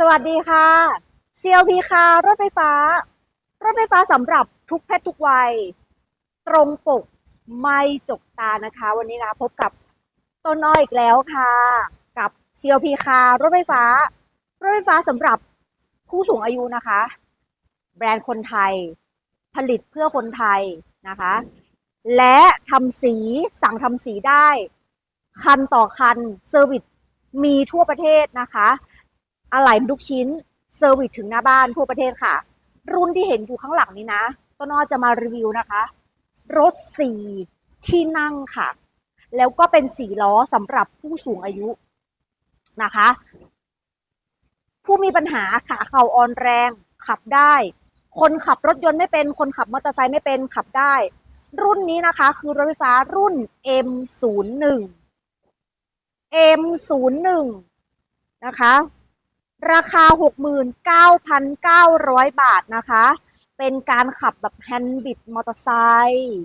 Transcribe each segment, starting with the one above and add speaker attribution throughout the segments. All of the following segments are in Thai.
Speaker 1: สวัสดีค่ะ CLP ค่ะ รถไฟฟ้า รถไฟฟ้าสำหรับทุกเพศทุกวัย ตรงปกไม่จกตานะคะ วันนี้นะพบกับต้นอ้อยอีกแล้วค่ะ กับ CLP ค่ะ รถไฟฟ้า รถไฟฟ้าสำหรับผู้สูงอายุนะคะ แบรนด์คนไทย ผลิตเพื่อคนไทยนะคะ และทำสีสั่งทำสีได้ คันต่อคันเซอร์วิสมีทั่วประเทศนะคะ อะไหล่ทุกชิ้นเซอร์วิสถึงหน้าบ้านทั่วประเทศค่ะ รุ่นที่เห็นอยู่ข้างหลังนี้นะต้นอ้อจะมารีวิวนะคะ รถสี่ที่นั่งค่ะ แล้วก็เป็นสี่ล้อสำหรับผู้สูงอายุนะคะ ผู้มีปัญหาขาเข่าอ่อนแรงขับได้ คนขับรถยนต์ไม่เป็น คนขับมอเตอร์ไซค์ไม่เป็นขับได้ รุ่นนี้นะคะ คือรถไฟฟ้ารุ่น M01 M01 นะคะ ราคา 69,900 บาทนะคะ เป็นการขับแบบแฮนด์บิดมอเตอร์ไซค์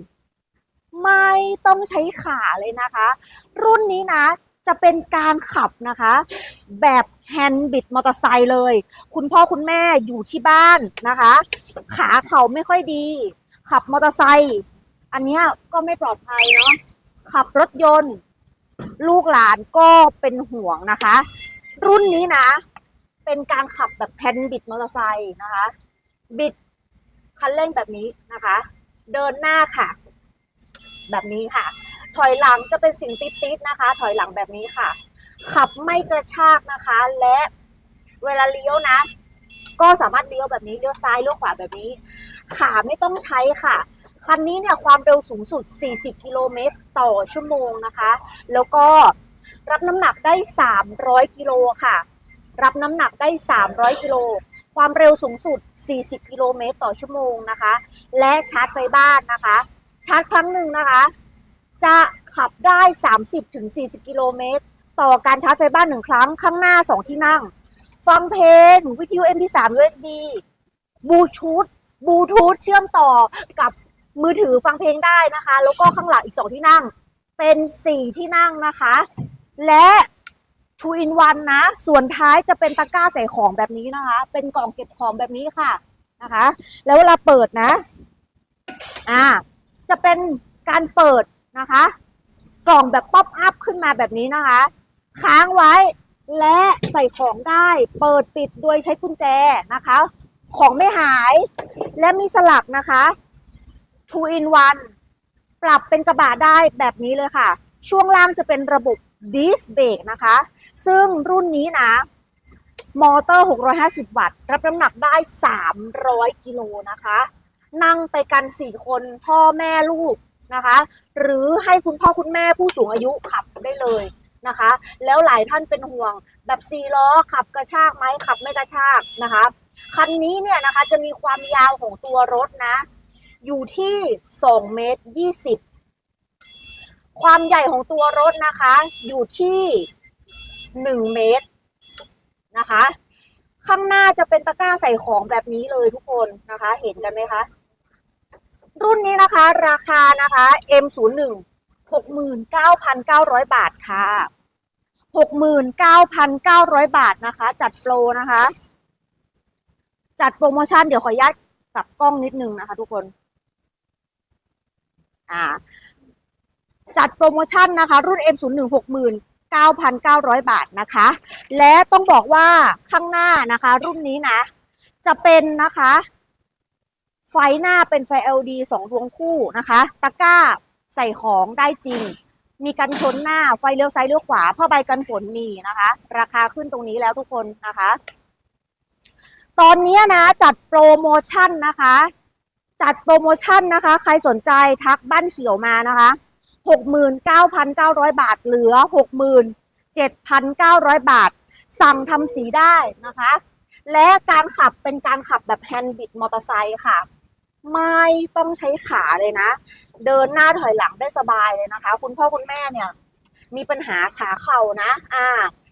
Speaker 1: ไม่ต้องใช้ขาเลยนะคะ รุ่นนี้นะจะเป็นการขับนะคะ แบบแฮนด์บิดมอเตอร์ไซค์เลย คุณพ่อคุณแม่อยู่ที่บ้านนะคะ ขาเขาไม่ค่อยดี ขับมอเตอร์ไซค์อันนี้ก็ไม่ปลอดภัยเนาะขับรถยนต์ ลูกหลานก็เป็นห่วงนะคะ รุ่นนี้นะ เป็นการขับแบบแพนบิดมอเตอร์ไซค์นะคะ บิดคันเร่งแบบนี้นะคะ เดินหน้าค่ะ แบบนี้ค่ะ ถอยหลังจะเป็นสิ่งติดๆนะคะ ถอยหลังแบบนี้ค่ะ ขับไม่กระชากนะคะ และเวลาเลี้ยวนะ ก็สามารถเลี้ยวแบบนี้เลี้ยวซ้ายเลี้ยวขวาแบบนี้ ขาไม่ต้องใช้ค่ะคันนี้เนี่ยความเร็วสูงสุด 40 กิโลเมตรต่อชั่วโมงนะคะ แล้วก็รับน้ำหนักได้ 300 กิโลค่ะ รับน้ำหนักได้ 300 กิโล ความเร็วสูงสุด 40 กิโลเมตรต่อชั่วโมงนะคะ และชาร์จไฟบ้านนะคะ ชาร์จครั้งหนึ่งนะคะ จะขับได้ 30-40 กิโลเมตร ต่อการชาร์จไฟบ้านหนึ่งครั้ง ข้างหน้า 2 ที่นั่ง ฟังเพลง วิทยุ MP3 USB บลูทูธบลูทูธเชื่อมต่อกับมือถือฟังเพลงได้นะคะ แล้วก็ข้างหลังอีก 2 ที่นั่ง เป็น 4 ที่นั่งนะคะ และ 2 in 1นะ ส่วนท้ายจะเป็นตะกร้าใส่ของแบบนี้นะคะ เป็นกล่องเก็บของแบบนี้ค่ะนะคะ แล้วเวลาเปิดนะ อ่า จะเป็นการเปิดนะคะ กล่องแบบป๊อปอัพขึ้นมาแบบนี้นะคะ ค้างไว้และใส่ของได้ เปิดปิดโดยใช้กุญแจนะคะ ของไม่หาย และมีสลักนะคะ2 in 1ปรับเป็นกระบะได้แบบนี้เลยค่ะ ช่วงล่างจะเป็นระบบ ดิสเบรกนะคะ ซึ่งรุ่นนี้นะ มอเตอร์ 650 วัตต์ รับน้ำหนักได้ 300 กิโลนะคะ นั่งไปกัน 4 คนพ่อแม่ลูกนะคะ หรือให้คุณพ่อคุณแม่ผู้สูงอายุขับได้เลยนะคะ แล้วหลายท่านเป็นห่วงแบบ4ล้อขับกระชากไหมขับไม่กระชากนะคะ คันนี้เนี่ยนะคะจะมีความยาวของตัวรถนะ อยู่ที่ 2 เมตร 20 ความใหญ่ของตัวรถนะคะ อยู่ที่1เมตรนะคะ ข้างหน้าจะเป็นตะกร้าใส่ของแบบนี้เลยทุกคนนะคะ เห็นกันไหมคะ รุ่นนี้นะคะ ราคานะคะ M01 69,900 บาทค่ะ 69,900 บาทนะคะ จัดโปรนะคะ จัดโปรโมชั่นเดี๋ยวขออนุญาตกลับกล้องนิดนึงนะคะทุกคน อ่า จัดโปรโมชั่นนะคะ รุ่น M01 69,900 บาทนะคะ และต้องบอกว่าข้างหน้านะคะ รุ่นนี้นะ จะเป็นนะคะ ไฟหน้าเป็นไฟ LED สองดวงคู่นะคะ ตะกร้าใส่ของได้จริง มีกันชนหน้าไฟเลี้ยวซ้ายเลี้ยวขวาผ้าใบกันฝนมีนะคะ ราคาขึ้นตรงนี้แล้วทุกคนนะคะ ตอนนี้นะจัดโปรโมชั่นนะคะ จัดโปรโมชั่นนะคะ ใครสนใจทักบ้านเขียวมานะคะ 69,900 บาท เหลือ 67,900 บาท สั่งทำสีได้นะคะ และการขับเป็นการขับแบบแฮนด์บิดมอเตอร์ไซค์ค่ะ ไม่ต้องใช้ขาเลยนะ เดินหน้าถอยหลังได้สบายเลยนะคะ คุณพ่อคุณแม่เนี่ย มีปัญหาขาเข่านะ อ่า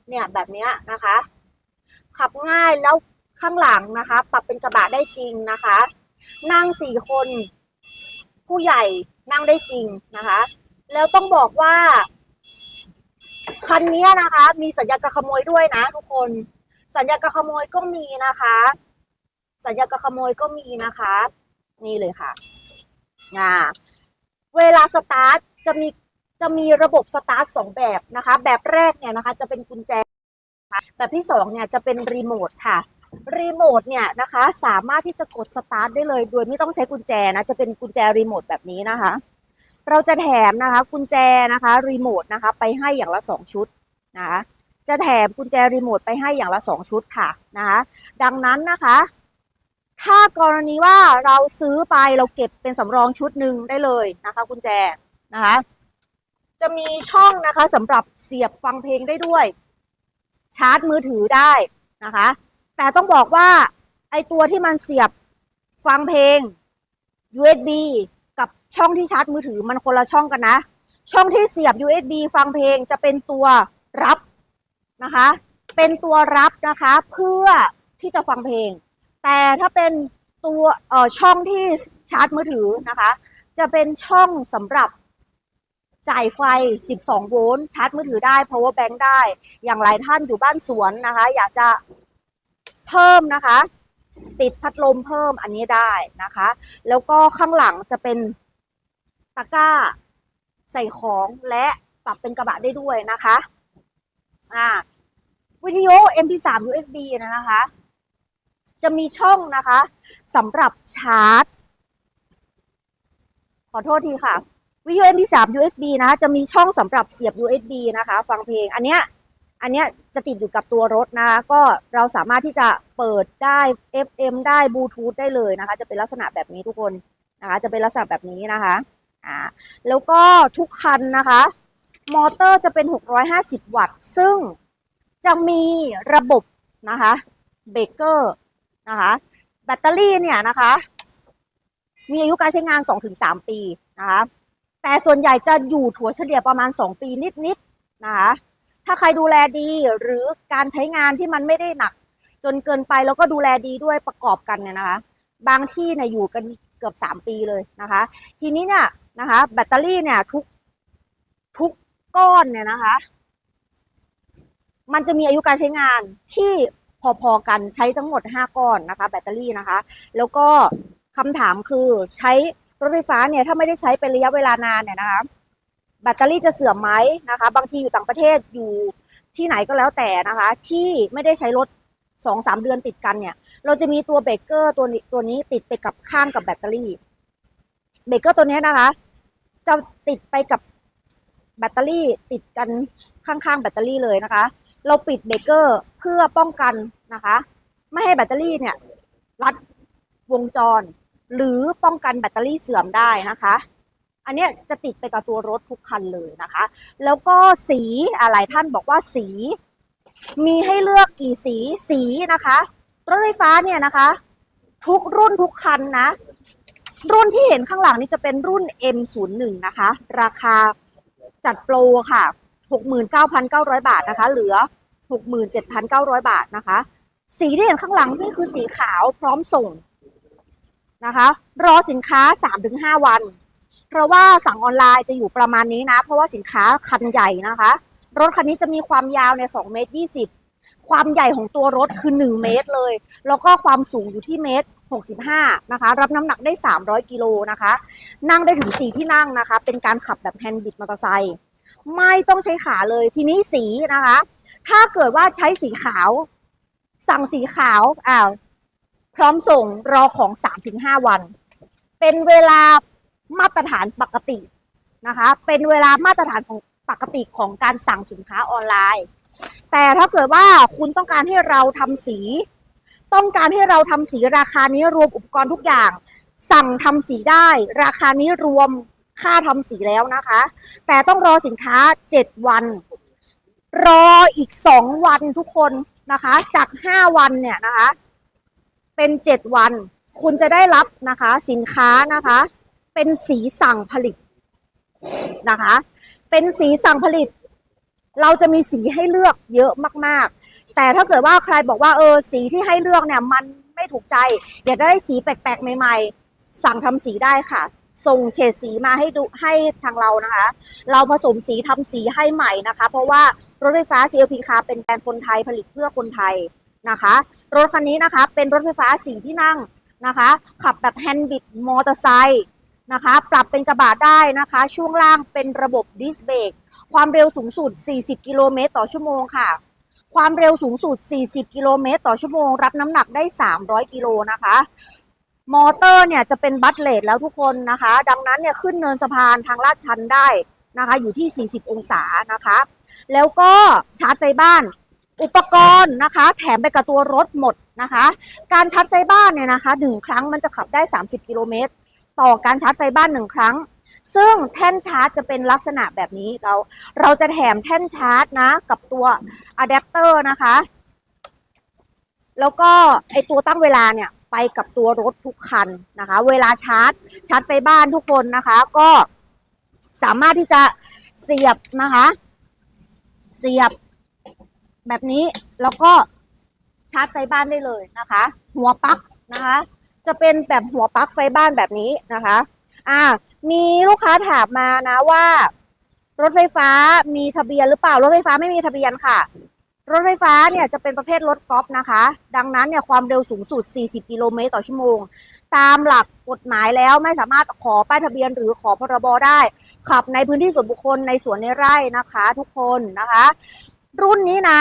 Speaker 1: เนี่ยแบบนี้นะคะ ขับง่ายแล้วข้างหลังนะคะ ปรับเป็นกระบะได้จริงนะคะ นั่งสี่คน ผู้ใหญ่นั่งได้จริงนะคะ แล้วต้องบอกว่า คันนี้นะคะ มีสัญญาการขโมยด้วยนะทุกคน สัญญากับขโมยก็มีนะคะ สัญญากับขโมยก็มีนะคะ นี่เลยค่ะอ่าเวลาสตาร์ทจะมีจะมีระบบสตาร์ทสองแบบนะคะ แบบแรกเนี่ยนะคะ จะเป็นกุญแจะะแบบที่สองเนี่ยจะเป็นรีโมทค่ะรีโมทเนี่ยนะคะ สามารถที่จะกดสตาร์ทได้เลย โดยไม่ต้องใช้กุญแจนะ จะเป็นกุญแจรีโมทแบบนี้นะคะ เราจะแถมนะคะกุญแจนะคะรีโมทนะคะไปให้อย่างละสองชุดนะคะจะแถมกุญแจรีโมทไปให้อย่างละสองชุดค่ะนะคะดังนั้นนะคะถ้ากรณีว่าเราซื้อไปเราเก็บเป็นสำรองชุดหนึ่งได้เลยนะคะกุญแจนะคะจะมีช่องนะคะสำหรับเสียบฟังเพลงได้ด้วย ชาร์จมือถือได้นะคะ แต่ต้องบอกว่าไอตัวที่มันเสียบฟังเพลง USB ช่องที่ชาร์จมือถือมันคนละช่องกันนะ ช่องที่เสียบ USB ฟังเพลงจะเป็นตัวรับนะคะ เป็นตัวรับนะคะ เพื่อที่จะฟังเพลง แต่ถ้าเป็นตัวเอ่อช่องที่ชาร์จมือถือนะคะ จะเป็นช่องสำหรับจ่ายไฟ 12 โวลต์ ชาร์จมือถือได้ power bank ได้ อย่างหลายท่านอยู่บ้านสวนนะคะ อยากจะเพิ่มนะคะ ติดพัดลมเพิ่มอันนี้ได้นะคะ แล้วก็ข้างหลังจะเป็น ตะกร้า ใส่ของและปรับเป็นกระบะได้ด้วยนะคะ อ่า วิทยุ MP3 USB นะคะ จะมีช่องนะคะสำหรับชาร์จ ขอโทษทีค่ะ วิทยุ MP3 USB นะคะจะมีช่องสำหรับเสียบ USB นะคะ ฟังเพลง อันเนี้ย อันเนี้ยจะติดอยู่กับตัวรถนะคะ ก็เราสามารถที่จะเปิดได้ FM ได้บลูทูธได้เลยนะคะ จะเป็นลักษณะแบบนี้ทุกคนนะคะ จะเป็นลักษณะแบบนี้นะคะ อ่าแล้วก็ทุกคันนะคะ มอเตอร์จะเป็น 650 วัตต์ ซึ่งจะมีระบบนะคะเบรกเกอร์นะคะแบตเตอรี่เนี่ยนะคะ มีอายุการใช้งาน 2-3 ปีนะคะแต่ส่วนใหญ่จะอยู่ถัวเฉลี่ยประมาณ 2 ปีนิดๆนะคะถ้าใครดูแลดีหรือการใช้งานที่มันไม่ได้หนัก จนเกินไปแล้วก็ดูแลดีด้วยประกอบกันเนี่ยนะคะ บางที่เนี่ยอยู่กันเกือบ 3 ปีเลยนะคะ ทีนี้เนี่ย นะคะ แบตเตอรี่เนี่ยทุกทุกก้อนเนี่ยนะคะ มันจะมีอายุการใช้งานที่พอๆกันใช้ทั้งหมด 5 ก้อนนะคะ แบตเตอรี่นะคะ แล้วก็คำถามคือใช้รถไฟฟ้าเนี่ยถ้าไม่ได้ใช้เป็นระยะเวลานานเนี่ยนะคะ แบตเตอรี่จะเสื่อมไหมนะคะ บางทีอยู่ต่างประเทศอยู่ที่ไหนก็แล้วแต่นะคะ ที่ไม่ได้ใช้รถสองสามเดือนติดกันเนี่ย เราจะมีตัวเบรกเกอร์ตัวนี้ตัวนี้ติดไปกับข้างกับแบตเตอรี่ เบรกเกอร์ตัวนี้นะคะ จะติดไปกับแบตเตอรี่ติดกันข้างๆแบตเตอรี่เลยนะคะ เราปิดเบรกเกอร์เพื่อป้องกันนะคะ ไม่ให้แบตเตอรี่เนี่ยรัดวงจร หรือป้องกันแบตเตอรี่เสื่อมได้นะคะ อันนี้จะติดไปกับตัวรถทุกคันเลยนะคะ แล้วก็สีอะหลายท่านบอกว่าสี มีให้เลือกกี่สีสีนะคะรถไฟฟ้าเนี่ยนะคะ ทุกรุ่นทุกคันนะ รุ่นที่เห็นข้างหลังนี่จะเป็นรุ่น M01 นะคะ ราคาจัดโปรค่ะ 69,900 บาทนะคะ เหลือ 67,900 บาทนะคะ สีที่เห็นข้างหลังนี่คือสีขาวพร้อมส่งนะคะ รอสินค้า 3-5 วัน เพราะว่าสั่งออนไลน์จะอยู่ประมาณนี้นะ เพราะว่าสินค้าคันใหญ่นะคะ รถคันนี้จะมีความยาวใน2เมตร20 ความใหญ่ของตัวรถคือ 1 เมตรเลย แล้วก็ความสูงอยู่ที่เมตร 65นะคะ รับน้ำหนักได้ 300 กิโลนะคะ นั่งได้ถึง 4 ที่นั่งนะคะ เป็นการขับแบบแฮนด์บิดมอเตอร์ไซค์ไม่ต้องใช้ขาเลยทีนี้สีนะคะ ถ้าเกิดว่าใช้สีขาว สั่งสีขาวอ้าวพร้อมส่งรอของ 3-5 วัน เป็นเวลามาตรฐานปกตินะคะ เป็นเวลามาตรฐานของปกติของการสั่งสินค้าออนไลน์ แต่ถ้าเกิดว่าคุณต้องการให้เราทำสี ต้องการให้เราทำสีราคานี้รวมอุปกรณ์ทุกอย่าง สั่งทำสีได้ ราคานี้รวมค่าทำสีแล้วนะคะ แต่ต้องรอสินค้า 7 วัน รออีก 2 วันทุกคนนะคะ จาก 5 วันเนี่ยนะคะ เป็น 7 วัน คุณจะได้รับนะคะ สินค้านะคะ เป็นสีสั่งผลิตนะคะ เป็นสีสั่งผลิต เราจะมีสีให้เลือกเยอะมาก ๆ แต่ถ้าเกิดว่าใครบอกว่าเออสีที่ให้เลือกเนี่ยมันไม่ถูกใจ อยากได้สีแปลกๆ ใหม่ ๆ สั่งทำสีได้ค่ะ ส่งเฉดสีมาให้ดูให้ทางเรานะคะ เราผสมสีทำสีให้ใหม่นะคะ เพราะว่ารถไฟฟ้า CLP คาเป็นแบรนด์คนไทยผลิตเพื่อคนไทยนะคะ รถคันนี้นะคะเป็นรถไฟฟ้าสีที่นั่งนะคะ ขับแบบแฮนด์บิดมอเตอร์ไซค์นะคะ ปรับเป็นกระบะได้นะคะ ช่วงล่างเป็นระบบดิสเบรกความเร็วสูงสุด 40 กิโลเมตรต่อชั่วโมงค่ะ ความเร็วสูงสุด 40 กิโลเมตรต่อชั่วโมง รับน้ำหนักได้ 300 กิโลนะคะ มอเตอร์เนี่ยจะเป็นบัตเลทแล้วทุกคนนะคะ ดังนั้นเนี่ยขึ้นเนินสะพานทางลาดชันได้นะคะ อยู่ที่ 40 องศานะคะ แล้วก็ชาร์จไฟบ้าน อุปกรณ์นะคะ แถมไปกับตัวรถหมดนะคะ การชาร์จไฟบ้านเนี่ยนะคะหนึ่งครั้งมันจะขับได้ 30 กิโลเมตรต่อการชาร์จไฟบ้านหนึ่งครั้ง ซึ่งแท่นชาร์จจะเป็นลักษณะแบบนี้เราเราจะแถมแท่นชาร์จนะ กับตัวอะแดปเตอร์นะคะ แล้วก็ไอตัวตั้งเวลาเนี่ยไปกับตัวรถทุกคันนะคะ เวลาชาร์จ ชาร์จไฟบ้านทุกคนนะคะ ก็สามารถที่จะเสียบนะคะ เสียบแบบนี้แล้วก็ชาร์จไฟบ้านได้เลยนะคะ หัวปลั๊กนะคะ จะเป็นแบบหัวปลั๊กไฟบ้านแบบนี้นะคะ อ่า มีลูกค้าถามมานะว่า รถไฟฟ้ามีทะเบียนหรือเปล่ารถไฟฟ้าไม่มีทะเบียนค่ะ รถไฟฟ้าเนี่ยจะเป็นประเภทรถกอล์ฟนะคะ ดังนั้นเนี่ยความเร็วสูงสุด 40 กิโลเมตรต่อชั่วโมง ตามหลักกฎหมายแล้วไม่สามารถขอป้ายทะเบียนหรือขอพรบได้ ขับในพื้นที่ส่วนบุคคลในสวนในไร่นะคะ ทุกคนนะคะ รุ่นนี้นะ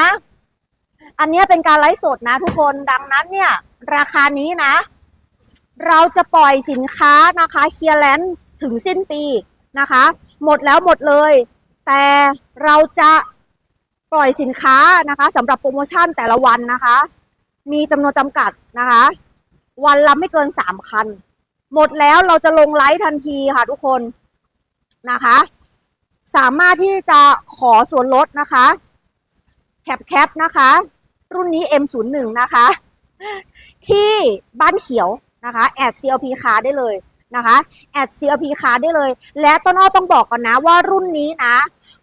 Speaker 1: อันนี้เป็นการไลฟ์สดนะทุกคนดังนั้นเนี่ย ราคานี้นะ เราจะปล่อยสินค้านะคะเคลียร์แลนด์ ถึงสิ้นปีนะคะ หมดแล้วหมดเลย แต่เราจะปล่อยสินค้านะคะสำหรับโปรโมชั่นแต่ละวันนะคะ มีจำนวนจำกัดนะคะ วันละไม่เกินสามคัน หมดแล้วเราจะลงไลฟ์ทันทีค่ะทุกคนนะคะ สามารถที่จะขอส่วนลดนะคะแคปแคปนะคะ รุ่นนี้ M01 นะคะ ที่บ้านเขียวนะคะแอด CLP คาได้เลย นะคะแอด CLP คาได้เลย และต้นอ้อต้องบอกก่อนนะว่ารุ่นนี้นะ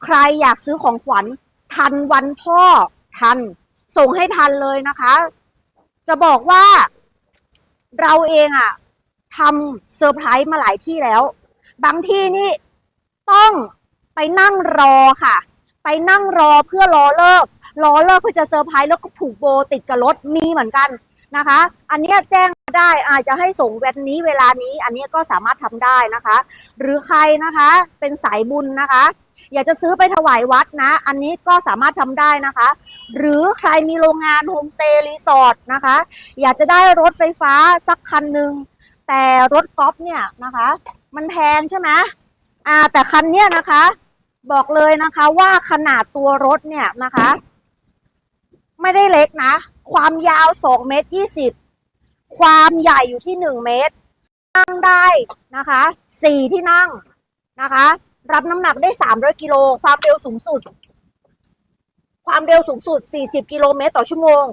Speaker 1: ใครอยากซื้อของขวัญทันวันพ่อทัน ส่งให้ทันเลยนะคะ จะบอกว่าเราเองอะทำเซอร์ไพรส์มาหลายที่แล้ว บางที่นี่ต้องไปนั่งรอค่ะ ไปนั่งรอเพื่อรอเลิกรอเลิกเพื่อจะเซอร์ไพรส์แล้วก็ผูกโบติดกับรถมีเหมือนกัน นะคะ อันนี้แจ้งได้อาจจะให้ส่งวันนี้เวลานี้ อันนี้ก็สามารถทำได้นะคะ หรือใครนะคะเป็นสายบุญนะคะ อยากจะซื้อไปถวายวัดนะ อันนี้ก็สามารถทำได้นะคะ หรือใครมีโรงงานโฮมสเตย์รีสอร์ทนะคะ อยากจะได้รถไฟฟ้าสักคันหนึ่งแต่รถกอล์ฟเนี่ยนะคะ มันแพงใช่ไหมอ่าแต่คันเนี้ยนะคะ บอกเลยนะคะว่าขนาดตัวรถเนี่ยนะคะ ไม่ได้เล็กนะ ความยาว2เมตร20ความใหญ่อยู่ที่1เมตร นั่งได้นะคะ4ที่นั่งนะคะ รับน้ำหนักได้300กิโลความเร็วสูงสุด ความเร็วสูงสุด 40 กิโลเมตรต่อชั่วโมง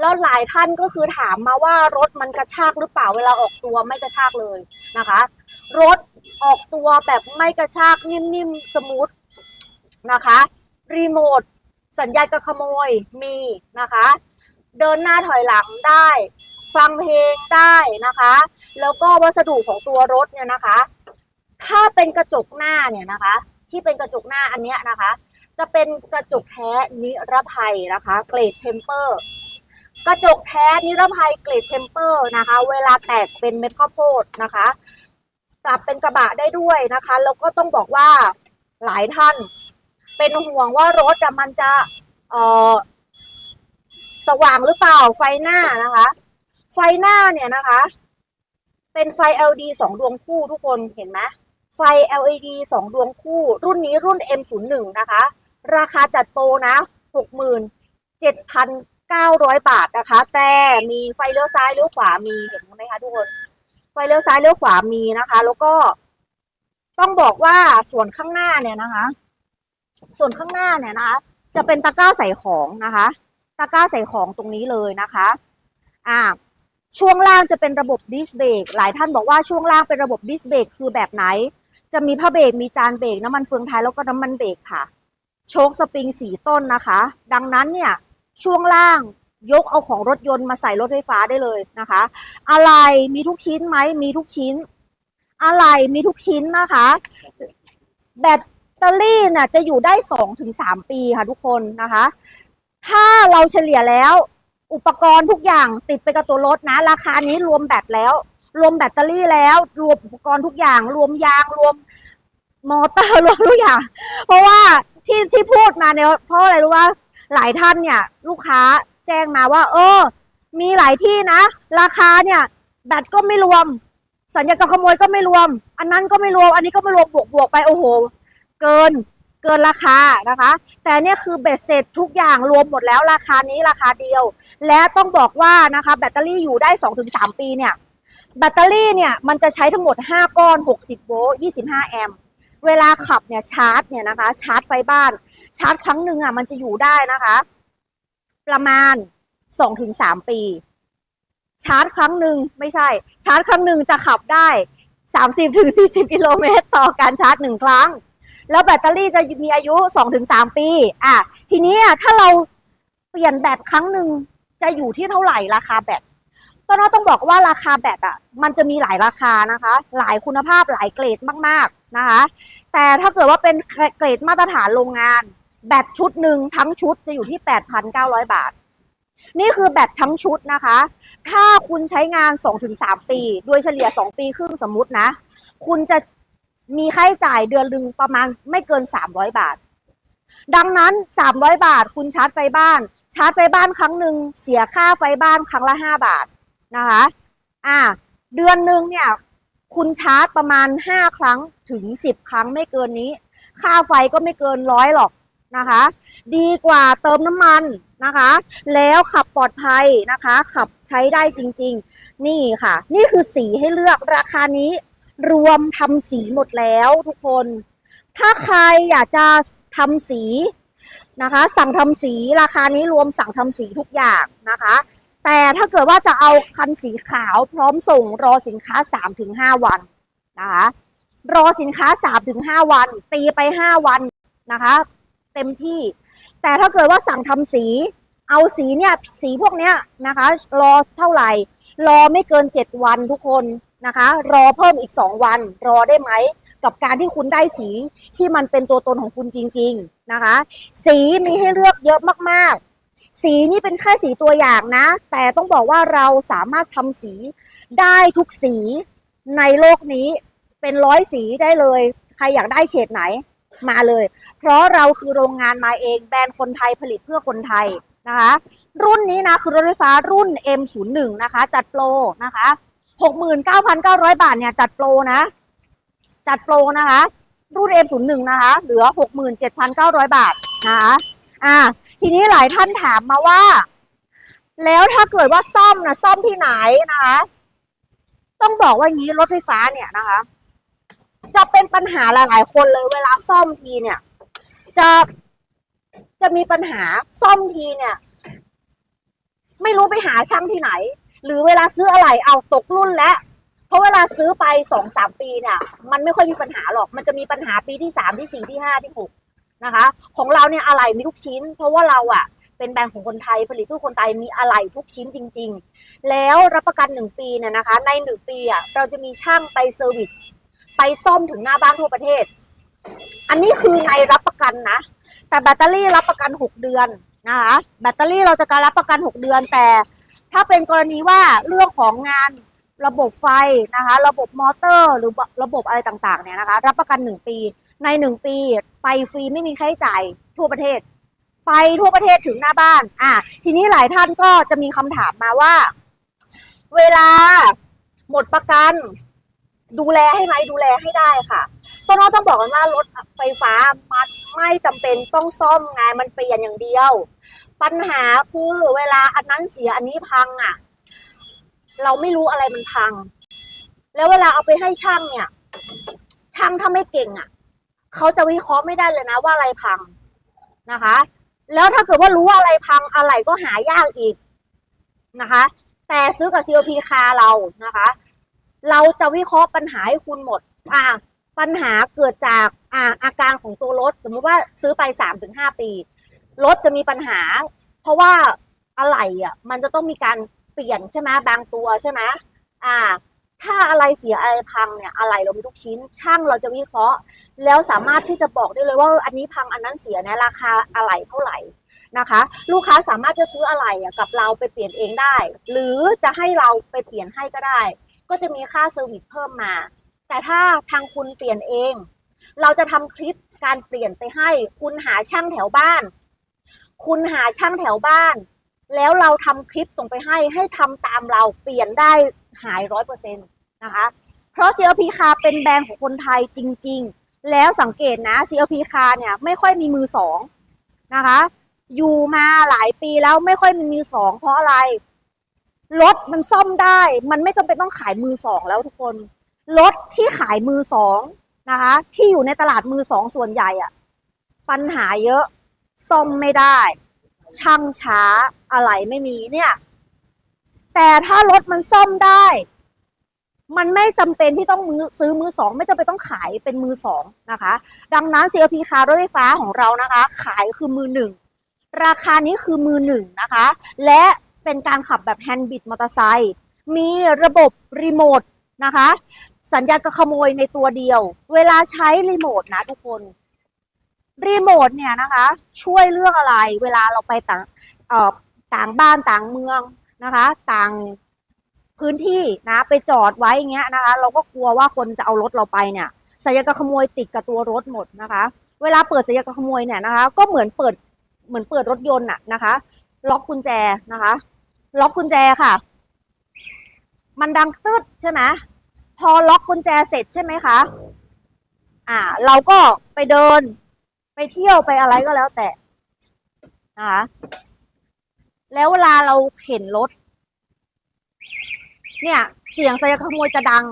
Speaker 1: แล้วหลายท่านก็คือถามมาว่ารถมันกระชากหรือเปล่าเวลาออกตัวไม่กระชากเลยนะคะ รถออกตัวแบบไม่กระชากนิ่มๆสมูทนะคะรีโมทสัญญาณการขโมยมีนะคะ เดินหน้าถอยหลังได้ ฟังเพลงได้นะคะ แล้วก็วัสดุของตัวรถเนี่ยนะคะ ถ้าเป็นกระจกหน้าเนี่ยนะคะ ที่เป็นกระจกหน้าอันเนี้ยนะคะ จะเป็นกระจกแท้นิรภัยนะคะ เกรดเทมเปอร์กระจกแท้นิรภัยเกรดเทมเปอร์นะคะ เวลาแตกเป็นเม็ดข้าวโพดนะคะปรับเป็นกระบะได้ด้วยนะคะ แล้วก็ต้องบอกว่าหลายท่าน เป็นห่วงว่ารถมันจะเออ สว่างหรือเปล่าไฟหน้านะคะ ไฟหน้าเนี่ยนะคะ เป็นไฟ LED สองดวงคู่ทุกคนเห็นไหมไฟ LED สองดวงคู่ รุ่นนี้รุ่น M01 นะคะ ราคาจัดโปรนะ67,900 บาทนะคะ แต่มีไฟเลี้ยวซ้ายเลี้ยวขวามีเห็นไหมคะทุกคน ไฟเลี้ยวซ้ายเลี้ยวขวามีนะคะ แล้วก็ต้องบอกว่าส่วนข้างหน้าเนี่ยนะคะ ส่วนข้างหน้าเนี่ยนะคะ จะเป็นตะกร้าใส่ของนะคะ ตะกร้าใส่ของตรงนี้เลยนะคะอ่าช่วงล่างจะเป็นระบบดิสเบรกหลายท่านบอกว่าช่วงล่างเป็นระบบดิสเบรกคือแบบไหน จะมีผ้าเบรกมีจานเบรกน้ำมันเฟืองท้ายแล้วก็น้ำมันเบรกค่ะ โชคสปริงสีต้นนะคะ ดังนั้นเนี่ยช่วงล่างยกเอาของรถยนต์มาใส่รถไฟฟ้าได้เลยนะคะ อะไรมีทุกชิ้นไหมมีทุกชิ้น อะไรมีทุกชิ้นนะคะ แบตเตอรี่น่ะจะอยู่ได้สองถึงสามปีค่ะทุกคนนะคะ ถ้าเราเฉลี่ยแล้ว อุปกรณ์ทุกอย่างติดไปกับตัวรถนะ ราคานี้รวมแบตแล้ว รวมแบตเตอรี่แล้ว รวมอุปกรณ์ทุกอย่าง รวมยางรวมมอเตอร์รวมทุกอย่าง เพราะว่าที่ที่พูดมาเนี่ยเพราะอะไรรู้ว่าหลายท่านเนี่ย ลูกค้าแจ้งมาว่า เออ มีหลายที่นะ ราคาเนี่ย แบตก็ไม่รวม สัญญาการขโมยก็ไม่รวม อันนั้นก็ไม่รวม อันนี้ก็ไม่รวมบวกบวกไปโอ้โห เกิน เกินราคานะคะ แต่เนี่ยคือเบ็ดเสร็จทุกอย่างรวมหมดแล้วราคานี้ราคาเดียว และต้องบอกว่านะคะ แบตเตอรี่อยู่ได้ 2-3 ปีเนี่ยแบตเตอรี่เนี่ยมันจะใช้ทั้งหมด 5 ก้อน 60 โวลต์25 แอมป์เวลาขับเนี่ยชาร์จเนี่ยนะคะ ชาร์จไฟบ้าน ชาร์จครั้งหนึ่งอะมันจะอยู่ได้นะคะ ประมาณ 2-3 ปี ชาร์จครั้งหนึ่งไม่ใช่ ชาร์จครั้งหนึ่งจะขับได้ 30-40 กิโลเมตรต่อการชาร์จหนึ่งครั้ง แล้วแบตเตอรี่จะมีอายุ 2-3 ปี อะ ทีนี้อะถ้าเราเปลี่ยนแบตครั้งหนึ่งจะอยู่ที่เท่าไหร่ราคาแบตต้นอ้ต้องบอกว่าราคาแบตอะ มันจะมีหลายราคานะคะ หลายคุณภาพหลายเกรดมากๆนะคะ แต่ถ้าเกิดว่าเป็นเกรดมาตรฐานโรงงาน แบตชุดหนึ่งทั้งชุดจะอยู่ที่ 8,900 บาท นี่คือแบตทั้งชุดนะคะ ถ้าคุณใช้งาน 2-3 ปี โดยเฉลี่ย 2 ปีครึ่งสมมุตินะ คุณจะ มีค่าใช้จ่ายเดือนหนึ่งประมาณไม่เกิน 300 บาท ดังนั้น 300 บาทคุณชาร์จไฟบ้าน ชาร์จไฟบ้านครั้งหนึ่งเสียค่าไฟบ้านครั้งละ 5 บาทนะคะอ่าเดือนหนึ่งเนี่ยคุณชาร์จประมาณ 5 ครั้งถึง 10 ครั้งไม่เกินนี้ ค่าไฟก็ไม่เกินร้อยหรอกนะคะ ดีกว่าเติมน้ำมันนะคะ แล้วขับปลอดภัยนะคะ ขับใช้ได้จริง ๆ นี่ค่ะ นี่คือสีให้เลือกราคานี้ รวมทำสีหมดแล้วทุกคน ถ้าใครอยากจะทำสีนะคะ สั่งทำสีราคานี้รวมสั่งทำสีทุกอย่างนะคะ แต่ถ้าเกิดว่าจะเอาคันสีขาวพร้อมส่งรอสินค้า 3-5 วันนะคะรอสินค้า 3-5 วัน ตีไป 5 วันนะคะ เต็มที่ แต่ถ้าเกิดว่าสั่งทำสีเอาสีเนี่ยสีพวกเนี้ยนะคะ รอเท่าไหร่ รอไม่เกิน 7 วันทุกคน นะคะ รอเพิ่มอีก 2 วัน รอได้ไหม กับการที่คุณได้สีที่มันเป็นตัวตนของคุณจริง ๆนะคะ สีมีให้เลือกเยอะมากๆ สีนี่เป็นแค่สีตัวอย่างนะ แต่ต้องบอกว่าเราสามารถทำสีได้ทุกสีในโลกนี้เป็นร้อยสีได้เลย ใครอยากได้เฉดไหนมาเลย เพราะเราคือโรงงานมาเองแบรนด์คนไทยผลิตเพื่อคนไทยนะคะ รุ่นนี้นะคือรถไฟฟ้ารุ่น M01 นะคะ จัดโปรนะคะ 69,900 บาทเนี่ยจัดโปรนะ จัดโปรนะคะ รุ่น M01 นะคะ เหลือ 67,900 บาทนะคะอ่า ทีนี้หลายท่านถามมาว่า แล้วถ้าเกิดว่าซ่อมนะซ่อมที่ไหนนะคะ ต้องบอกว่างี้รถไฟฟ้าเนี่ยนะคะ จะเป็นปัญหาหลาย ๆ คนเลยเวลาซ่อมทีเนี่ย จะจะมีปัญหาซ่อมทีเนี่ย ไม่รู้ไปหาช่างที่ไหน หรือเวลาซื้ออะไรเอาตกรุ่นแล้วเพราะเวลาซื้อไปสองสามปีเนี่ย มันไม่ค่อยมีปัญหาหรอก มันจะมีปัญหาปีที่สามที่สี่ที่ห้าที่หกนะคะ ของเราเนี่ยอะไรมีทุกชิ้น เพราะว่าเราอะเป็นแบรนด์ของคนไทยผลิตเพื่อคนไทยมีอะไรทุกชิ้นจริง ๆ แล้วรับประกันหนึ่งปีเนี่ยนะคะ ในหนึ่งปีอะเราจะมีช่างไปเซอร์วิสไปซ่อมถึงหน้าบ้านทั่วประเทศ อันนี้คือในรับประกันนะ แต่แบตเตอรี่รับประกัน 6 เดือนนะคะ แบตเตอรี่เราจะการรับประกัน 6 เดือน แต่ ถ้าเป็นกรณีว่าเรื่องของงานระบบไฟนะคะ ระบบมอเตอร์ หรือระบบอะไรต่างๆเนี่ยนะคะ รับประกัน 1 ปี ใน 1 ปีไปฟรีไม่มีค่าใช้จ่ายทั่วประเทศ ไปทั่วประเทศถึงหน้าบ้าน อะทีนี้หลายท่านก็จะมีคำถามมาว่า เวลาหมดประกัน ดูแลให้ไหมดูแลให้ได้ค่ะต้นอ้อต้องบอกกันว่ารถไฟฟ้ามันไม่จำเป็นต้องซ่อมไงมันเปลี่ยนอย่างเดียว ปัญหาคือเวลาอันนั้นเสียอันนี้พังอะ เราไม่รู้อะไรมันพัง แล้วเวลาเอาไปให้ช่างเนี่ย ช่างถ้าไม่เก่งอะเขาจะวิเคราะห์ไม่ได้เลยนะว่าอะไรพังนะคะ แล้วถ้าเกิดว่ารู้ว่าอะไรพังอะไรก็หายากอีกนะคะ แต่ซื้อกับ COP คาเรานะคะ เราจะวิเคราะห์ปัญหาให้คุณหมด อ่า ปัญหาเกิดจากอ่าอาการของตัวรถ สมมติว่าซื้อไปสามถึงห้าปี รถจะมีปัญหา เพราะว่าอะไหล่อะ มันจะต้องมีการเปลี่ยนใช่ไหมบางตัวใช่ไหมอ่า ถ้าอะไรเสียอะไรพังเนี่ยอะไรเรามีทุกชิ้น ช่างเราจะวิเคราะห์ แล้วสามารถที่จะบอกได้เลยว่าอันนี้พังอันนั้นเสียนี่ยราคาอะไรเท่าไหร่นะคะ ลูกค้าสามารถจะซื้ออะไรกับเราไปเปลี่ยนเองได้ หรือจะให้เราไปเปลี่ยนให้ก็ได้ ก็จะมีค่าเซอร์วิสเพิ่มมา แต่ถ้าทางคุณเปลี่ยนเอง เราจะทำคลิปการเปลี่ยนไปให้ คุณหาช่างแถวบ้าน คุณหาช่างแถวบ้าน แล้วเราทำคลิปส่งไปให้ให้ทำตามเราเปลี่ยนได้หายร้อยเปอร์เซ็นต์นะคะ เพราะ CLP คาเป็นแบรนด์ของคนไทยจริง ๆ แล้วสังเกตนะ CLP คาเนี่ยไม่ค่อยมีมือสองนะคะ อยู่มาหลายปีแล้วไม่ค่อยมีมือสองเพราะอะไร รถมันซ่อมได้ มันไม่จำเป็นต้องขายมือสองแล้วทุกคน รถที่ขายมือสองนะคะ ที่อยู่ในตลาดมือสองส่วนใหญ่อะปัญหาเยอะ ซ่อมไม่ได้ ช่างช้าอะไรไม่มีเนี่ย แต่ถ้ารถมันซ่อมได้ มันไม่จำเป็นที่ต้องมือซื้อมือสอง ไม่จำเป็นต้องขายเป็นมือสองนะคะ ดังนั้น CLP คารถไฟฟ้าของเรานะคะ ขายคือมือหนึ่งราคานี้คือมือหนึ่งนะคะ และเป็นการขับแบบแฮนด์บิดมอเตอร์ไซค์มีระบบรีโมทนะคะ สัญญาณกระขโมยในตัวเดียว เวลาใช้รีโมทนะทุกคน รีโมทเนี่ยนะคะ ช่วยเรื่องอะไร เวลาเราไปต่างเอ่อต่างบ้านต่างเมืองนะคะ ต่างพื้นที่นะไปจอดไว้อย่างเงี้ยนะคะ เราก็กลัวว่าคนจะเอารถเราไปเนี่ยสัญญากระขโมยติดกับตัวรถหมดนะคะ เวลาเปิดสัญญากระขโมยเนี่ยนะคะ ก็เหมือนเปิดเหมือนเปิดรถยนต์อะนะคะ ล็อกกุญแจนะคะ ล็อกกุญแจค่ะ มันดังตึ๊ดใช่ไหมพอล็อกกุญแจเสร็จใช่ไหมคะอ่า เราก็ไปเดิน ไปเที่ยวไปอะไรก็แล้วแต่นะคะแล้วเวลาเราเข็นรถ เนี่ย เสียงสัญญาณขโมยจะดัง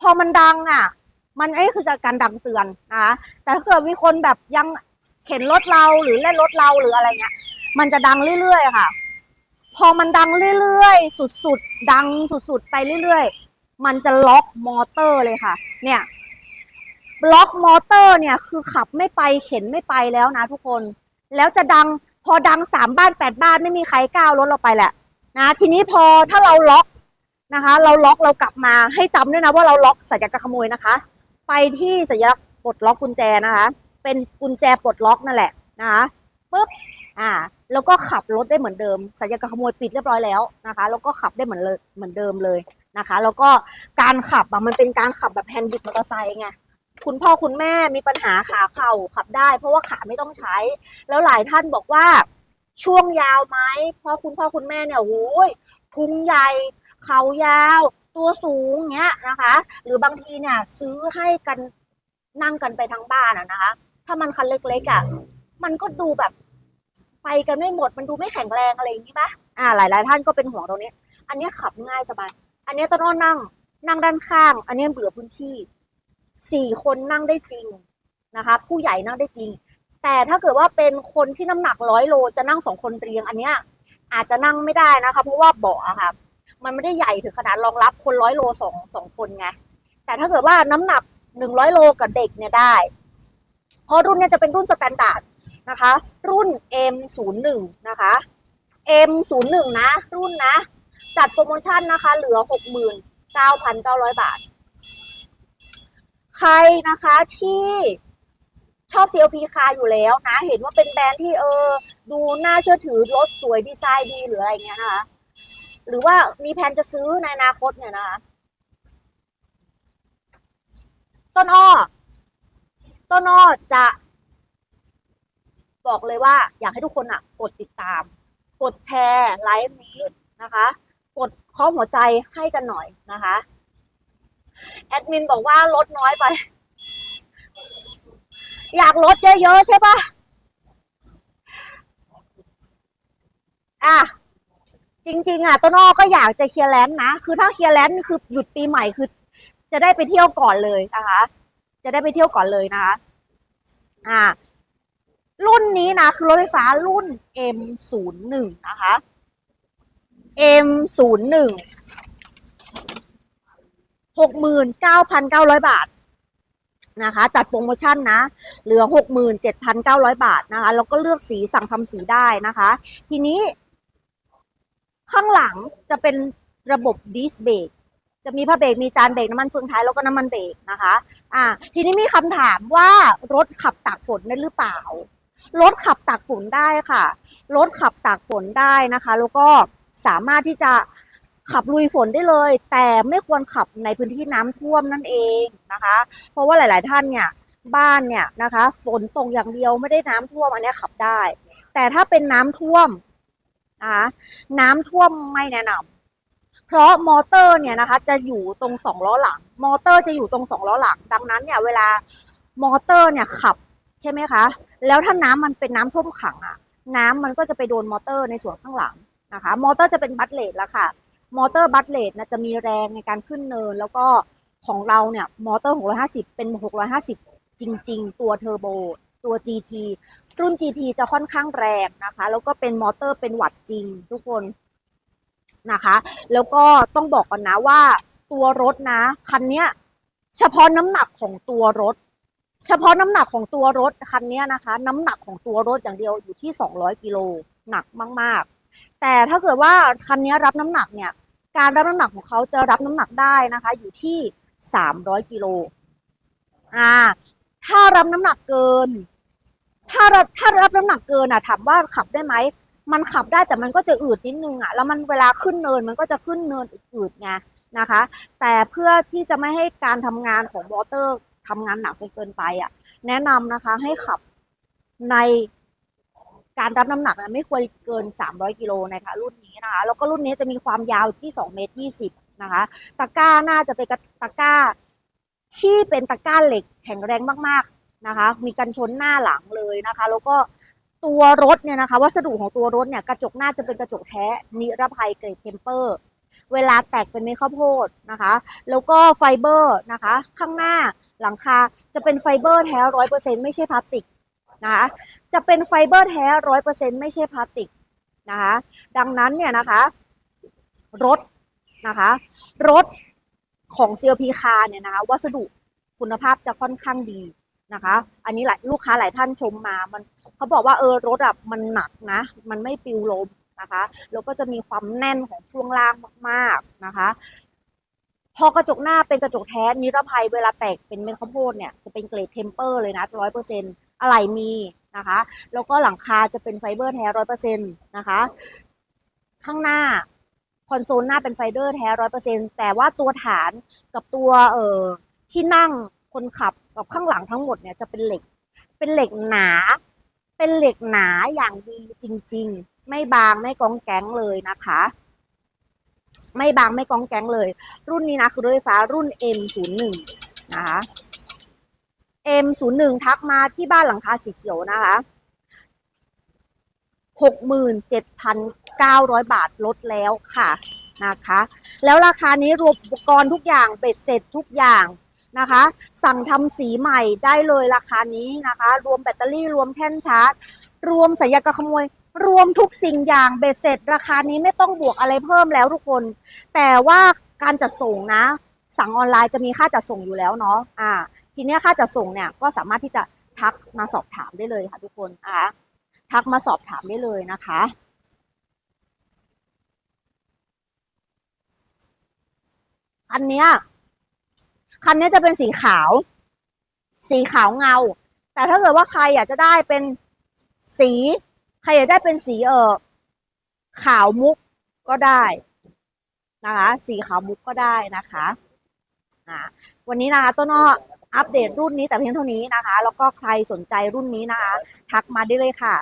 Speaker 1: พอมันดังอะ มันไอ้คือจะการดังเตือนนะคะแต่ถ้าเกิดมีคนแบบยังเข็นรถเราหรือเล่นรถเราหรืออะไรเงี้ย มันจะดังเรื่อยๆค่ะ พอมันดังเรื่อยๆ สุดๆ ดังสุดๆ ไปเรื่อยๆ มันจะล็อกมอเตอร์เลยค่ะ เนี่ย บล็อกมอเตอร์เนี่ยคือขับไม่ไปเข็นไม่ไปแล้วนะทุกคน แล้วจะดังพอดังสามบ้านแปดบ้านไม่มีใครก้าวรถเราไปแหละนะทีนี้พอถ้าเราล็อกนะคะ เราล็อกเรากลับมาให้จำด้วยนะว่าเราล็อกสัญญาณการขโมยนะคะ ไปที่สัญลักษณ์ปลดล็อกกุญแจนะคะ เป็นกุญแจปลดล็อกนั่นแหละนะคะปุ๊บอ่าแล้วก็ขับรถได้เหมือนเดิม สัญญาการขโมยปิดเรียบร้อยแล้วนะคะ แล้วก็ขับได้เหมือนเลยเหมือนเดิมเลยนะคะ แล้วก็การขับอะมันเป็นการขับแบบแฮนด์บิดมอเตอร์ไซค์ไง คุณพ่อคุณแม่มีปัญหาขาเข่าขับได้ เพราะว่าขาไม่ต้องใช้ แล้วหลายท่านบอกว่า ช่วงยาวไหมเพราะคุณพ่อคุณแม่เนี่ยโอ้ยพุงใหญ่เข่ายาว ตัวสูงเงี้ยนะคะ หรือบางทีเนี่ยซื้อให้กันนั่งกันไปทั้งบ้านอะนะคะ ถ้ามันคันเล็กๆอะมันก็ดูแบบไปกันไม่หมดมันดูไม่แข็งแรงอะไรอย่างนี้ปะอ่า หลายๆท่านก็เป็นห่วงตรงนี้ อันนี้ขับง่ายสบาย อันนี้ต้นอ้อนั่ง นั่งด้านข้าง อันนี้เหลือพื้นที่ สี่คนนั่งได้จริงนะคะ ผู้ใหญ่นั่งได้จริง แต่ถ้าเกิดว่าเป็นคนที่น้ำหนักร้อยโลจะนั่งสองคนเรียงอันเนี้ยอาจจะนั่งไม่ได้นะคะ เพราะว่าเบาะค่ะ มันไม่ได้ใหญ่ถึงขนาดรองรับคนร้อยโลสองสองคนไงแต่ถ้าเกิดว่าน้ำหนักหนึ่งร้อยโลกับเด็กเนี่ยได้เพราะรุ่นเนี้ยจะเป็นรุ่นสแตนดาร์ดนะคะ รุ่น M01 นะคะ M01 นะ รุ่นนะ จัดโปรโมชั่นนะคะ เหลือ 69,900 บาท ใครนะคะที่ชอบ CLP คาอยู่แล้วนะ เห็นว่าเป็นแบรนด์ที่เออ ดูน่าเชื่อถือรถสวยดีไซน์ดีหรืออะไรเงี้ยนะคะหรือว่ามีแผนจะซื้อในอนาคตเนี่ยนะคะต้นอ้อต้นอ้อจะ บอกเลยว่า อยากให้ทุกคนอะ กดติดตาม กดแชร์ไลฟ์นี้นะคะ กดข้อหัวใจให้กันหน่อยนะคะ แอดมินบอกว่าลดน้อยไป อยากลดเยอะๆใช่ปะอะ จริง ๆ อะต้นอ้อก็อยากจะเคลียร์แลนด์นะ คือถ้าเคลียร์แลนด์คือหยุดปีใหม่คือ จะได้ไปเที่ยวก่อนเลยนะคะ จะได้ไปเที่ยวก่อนเลยนะคะ อ่า รุ่นนี้นะ คือรถไฟฟ้ารุ่น M01 นะคะ M01 หกหมื่นเก้าพันเก้าร้อยบาทนะคะ จัดโปรโมชั่นนะ เหลือหกหมื่นเจ็ดพันเก้าร้อยบาทนะคะแล้วก็เลือกสีสั่งทำสีได้นะคะ ทีนี้ข้างหลังจะเป็นระบบดิสเบรกจะมีผ้าเบรกมีจานเบรกน้ำมันเฟืองท้ายแล้วก็น้ำมันเบรกนะคะ อ่า ทีนี้มีคำถามว่ารถขับตากฝนได้หรือเปล่า รถขับตากฝนได้ค่ะ รถขับตากฝนได้นะคะ แล้วก็สามารถที่จะ ขับลุยฝนได้เลย แต่ไม่ควรขับในพื้นที่น้ำท่วมนั่นเองนะคะ เพราะว่าหลาย ๆ ท่านเนี่ยบ้านเนี่ยนะคะฝนตกอย่างเดียวไม่ได้น้ำท่วมอันนี้ขับได้ แต่ถ้าเป็นน้ำท่วมนะคะน้ำท่วมไม่แนะนำเพราะมอเตอร์เนี่ยนะคะ จะอยู่ตรงสองล้อหลัง มอเตอร์จะอยู่ตรงสองล้อหลัง ดังนั้นเนี่ยเวลามอเตอร์เนี่ยขับใช่ไหมคะ แล้วถ้าน้ำมันเป็นน้ำท่วมขังอะน้ำมันก็จะไปโดนมอเตอร์ในส่วนข้างหลังนะคะ มอเตอร์จะเป็นบัตเลตแล้วค่ะ มอเตอร์บัตเลตนะจะมีแรงในการขึ้นเนิน แล้วก็ของเราเนี่ยมอเตอร์ 650 เป็น 650 จริง ๆ ตัวเทอร์โบตัว GT รุ่น GT จะค่อนข้างแรงนะคะ แล้วก็เป็นมอเตอร์เป็นวัตจริงทุกคนนะคะ แล้วก็ต้องบอกก่อนนะว่าตัวรถนะคันเนี้ยเฉพาะน้ำหนักของตัวรถ เฉพาะน้ำหนักของตัวรถคันเนี้ยนะคะ น้ำหนักของตัวรถอย่างเดียวอยู่ที่ 200 กิโลหนักมาก ๆ แต่ถ้าเกิดว่าคันนี้รับน้ำหนักเนี่ย การรับน้ำหนักของเขาจะรับน้ำหนักได้นะคะ อยู่ที่ 300กิโลอ่า ถ้ารับน้ำหนักเกิน ถ้ารับถ้ารับน้ำหนักเกินอะ ถามว่าขับได้ไหมมันขับได้แต่มันก็จะอืดนิดนึงอะแล้วมันเวลาขึ้นเนินมันก็จะขึ้นเนินอืดไงนะคะ แต่เพื่อที่จะไม่ให้การทำงานของมอเตอร์ทำงานหนักจนเกินไปอะ แนะนำนะคะให้ขับใน การรับน้ำหนักนะไม่ควรเกิน 300 กิโลนะคะรุ่นนี้นะคะแล้วก็รุ่นนี้จะมีความยาวที่2เมตร20นะคะตะกร้าน่าจะเป็นตะกร้า ที่เป็นตะกร้าเหล็กแข็งแรงมากๆนะคะ มีกันชนหน้าหลังเลยนะคะ แล้วก็ตัวรถเนี่ยนะคะ วัสดุของตัวรถเนี่ยกระจกหน้าจะเป็นกระจกแท้นิรภัยเกรดเทมเปอร์เวลาแตกเป็นเม็ดข้าวโพดนะคะ แล้วก็ไฟเบอร์นะคะ ข้างหน้าหลังคาจะเป็นไฟเบอร์แท้ร้อยเปอร์เซ็นไม่ใช่พลาสติก นะคะจะเป็นไฟเบอร์แท้ร้อยเปอร์เซ็นไม่ใช่พลาสติกนะคะดังนั้นเนี่ยนะคะ รถนะคะ รถของ CLP คาเนี่ยนะคะ วัสดุคุณภาพจะค่อนข้างดีนะคะ อันนี้หลายลูกค้าหลายท่านชมมามันเขาบอกว่าเออรถอะมันหนักนะ มันไม่ปิวลมนะคะแล้วก็จะมีความแน่นของช่วงล่างมากๆนะคะพอกระจกหน้าเป็นกระจกแท้นิรภัยเวลาแตกเป็นเม็ดข้าวโพดเนี่ยจะเป็นเกรดเทมเปอร์เลยนะร้อยเปอร์เซ็นต์ อะไรมีนะคะ แล้วก็หลังคาจะเป็นไฟเบอร์แท้ร้อยเปอร์เซ็นนะคะ ข้างหน้าคอนโซลหน้าเป็นไฟเบอร์แท้ร้อยเปอร์เซ็นแต่ว่าตัวฐานกับตัวเอ่อที่นั่งคนขับกับข้างหลังทั้งหมดเนี่ยจะเป็นเหล็ก เป็นเหล็กหนา เป็นเหล็กหนาอย่างดีจริง ๆ ไม่บางไม่กองแก๊งเลยนะคะไม่บางไม่กองแก๊งเลย รุ่นนี้นะคือรถไฟฟ้ารุ่น M01 นะคะ M01 ทักมาที่บ้านหลังคาสีเขียวนะคะ 67,900 บาทลดแล้วค่ะนะคะ แล้วราคานี้รวมอุปกรณ์ทุกอย่างเบ็ดเสร็จทุกอย่างนะคะ สั่งทำสีใหม่ได้เลยราคานี้นะคะ รวมแบตเตอรี่รวมแท่นชาร์จ รวมสายกระขโมย รวมทุกสิ่งอย่างเบ็ดเสร็จ ราคานี้ไม่ต้องบวกอะไรเพิ่มแล้วทุกคน แต่ว่าการจัดส่งนะ สั่งออนไลน์จะมีค่าจัดส่งอยู่แล้วเนาะอ่า ทีนี้ค่าจัดส่งเนี่ยก็สามารถที่จะทักมาสอบถามได้เลยค่ะทุกคนนะคะทักมาสอบถามได้เลยนะคะคันเนี้ยคันนี้จะเป็นสีขาว สีขาวเงา แต่ถ้าเกิดว่าใครอยากจะได้เป็นสี ใครอยากได้เป็นสีเออขาวมุกก็ได้นะคะ สีขาวมุกก็ได้นะคะอ่าวันนี้นะคะต้นอ้อ อัปเดตรุ่นนี้แต่เพียงเท่านี้นะคะ แล้วก็ใครสนใจรุ่นนี้นะคะ ทักมาได้เลยค่ะ